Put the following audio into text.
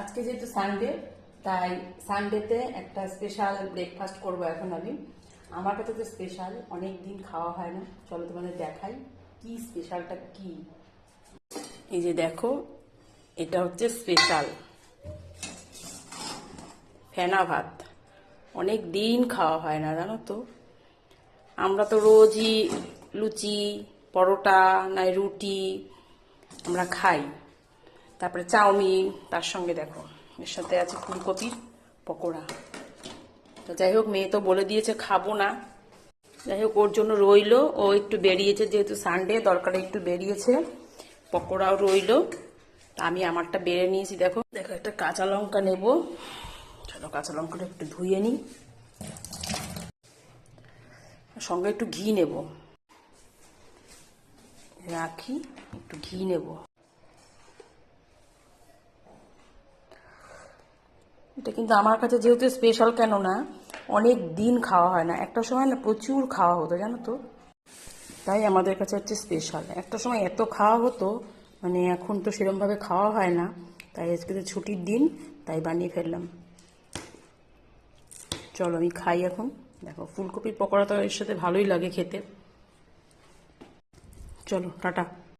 আজকে যেহেতু সানডে তাই সানডেতে একটা স্পেশাল ব্রেকফাস্ট করব এখন আমি। আমার কাছে তো স্পেশাল অনেক দিন খাওয়া হয় না। চলো তোমাদের দেখাই, কি স্পেশালটা কি? এই যে দেখো, এটা হচ্ছে স্পেশাল ফেনা ভাত। অনেক দিন খাওয়া হয় না, জানো তো? আমরা তো রোজই লুচি, পরোটা, নাই রুটি আমরা খাই। তারপরে চাউমিন, তার সঙ্গে দেখো, এর সাথে আছে ফুলকপির পকোড়া। তো যাই হোক, মেয়ে তো বলে দিয়েছে, খাব না। যাই হোক, ওর জন্য রইল, ও একটু বেরিয়েছে, যেহেতু সানডে দরকারে একটু বেরিয়েছে, পকোড়াও রইল। আমি আমারটা বেড়ে নিয়েছি, দেখো। দেখো, একটা কাঁচা লঙ্কা নেব। চলো, কাঁচা লঙ্কাটা একটু ধুয়ে নিই। সঙ্গে একটু ঘি নেব। রাখি, একটু ঘি নেব। এটা কিন্তু আমার কাছে যেহেতু স্পেশাল কেন না, অনেক দিন খাওয়া হয় না। একটা সময় না প্রচুর খাওয়া হতো, জানো তো? তাই আমাদের কাছে হচ্ছে স্পেশাল একটা সময় এত খাওয়া হতো মানে এখন তো সেরমভাবে খাওয়া হয় না। তাই আজকে তো ছুটির দিন, তাই বানিয়ে ফেললাম। চলো আমি খাই এখন। দেখো, ফুলকপির পকোড়া তো এর সাথে ভালোই লাগে খেতে। চলো, টাটা।